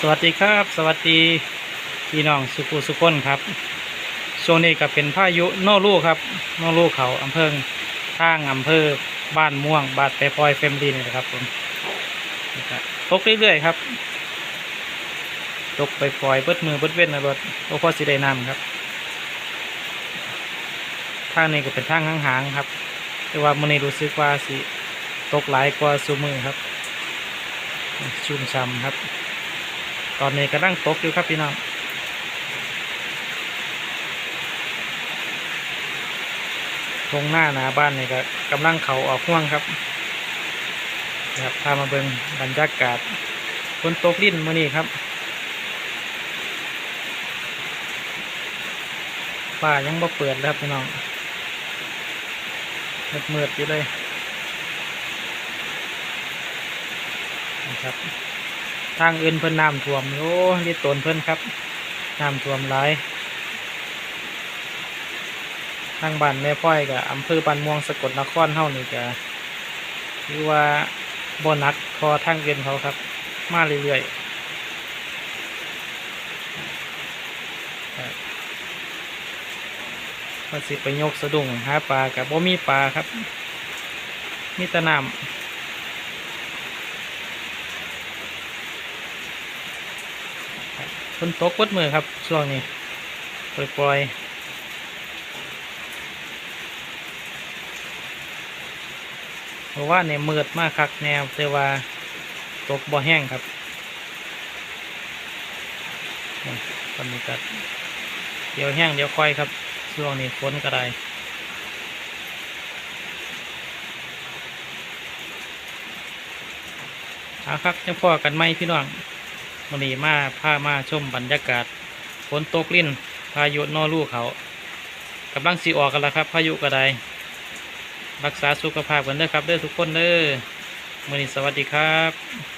สวัสดีครับ สวัสดีพี่น้องสุกุสุคนครับ ช่วงนี้ก็เป็นพายุโนรูครับโนรูเขาอำเภอทางอำเภอบ้านม่วงบาดไปพลอยเฟมลีนี่แหละครับผมตกเรื่อยๆครับตกไปปล่อยเบิดมือเบิดเว้นนะรถโอ้พอสิได้นำครับทางนี้ก็เป็นทางห่างๆครับ แต่ว่ามื้อนี้รู้สึกว่าสิตกหลายกว่าซูมือครับ ชุ่มช่ำครับ ตอนนี้กำลังตกอยู่ครับพี่น้องตรงหน้าหนาบ้านนี่ก็กำลังเขาออกห่วงครับนะครับพามาเบิ่งบรรยากาศฝนตกลิ้นมื่อนี้ครับป่ายังบ่เปิดเลยครับพี่น้องมืดๆอยู่เลยนะครับ ทางอื่นเพิ่นน้ำท่วมโอ้นี่ตนเพิ่นครับน้ำท่วมหลายทางบ้านแม่พ้อยกับอำเภอบ้านม่วงสกลนครเฮานี่ก็คือว่าบ่นักพอทางอื่นเขาครับ มาเรื่อยๆครับก็สิไปยกสะดุ้งหาปลากับบ่มีปลาครับ มีแต่น้ำ ฝนตกเปิดมือครับช่วงนี้ปล่อยๆเพราะว่าเนี่ยมืดมากคักแนวแต่ว่าตกบ่อแห้งครับตอนนี้ก็เดี๋ยวแห้งเดี๋ยวค่อยครับช่วงนี้ฝนก็ได้อาครับจะพอกันไหมพี่น้อง มันนี้มาผ้ามาชมบรรยากาศฝนตกลิ้น พายุนอรูเขากำลังสีออกกันแล้วครับ พายุกระไดรักษาสุขภาพกันเด้อครับเด้อทุกคนเด้อมันนี้สวัสดีครับ